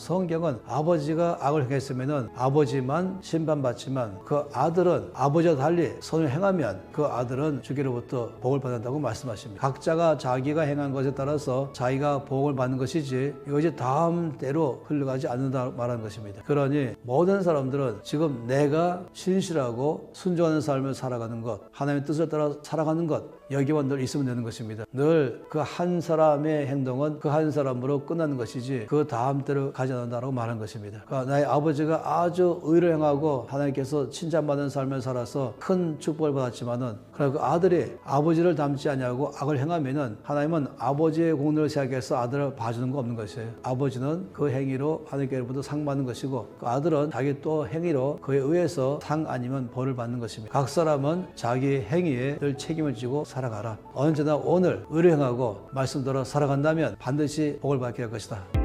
성경은 아버지가 악을 행했으면은 아버지만 심판받지만 그 아들은 아버지와 달리 선을 행하면 그 아들은 주께로부터 복을 받는다고 말씀하십니다. 각자가 자기가 행한 것에 따라서 자기가 복을 받는 것이지 이것이 다음 때로 흘러가지 않는다 말하는 것입니다. 그러니 모든 사람들은 지금 내가 신실하고 순종하는 삶을 살아가는 것, 하나님의 뜻을 따라 살아가는 것 여기만 늘 있으면 되는 것입니다. 늘 그 한 사람의 행동은 그 한 사람으로 끝나는 것이지 그 다음 때로 가지 않는다고 말하는 것입니다. 그러니까 나의 아버지가 아주 의를 행하고 하나님께서 칭찬받는 삶을 살아서 큰 축복을 받았지만은 그러나 그 아들이 아버지를 닮지 않냐고 악을 행하면은 하나님은 아버지의 공로를 생각해서 아들을 봐주는 거 없는 것이에요. 아버지는 그 행위로 하나님께로부터 상 받는 것이고 그 아들은 자기 또 행위로 그에 의해서 상 아니면 벌을 받는 것입니다. 각 사람은 자기 행위에 늘 책임을 지고 살아가라. 언제나 오늘 의를 행하고 말씀대로 살아간다면 반드시 복을 받게 할 것이다.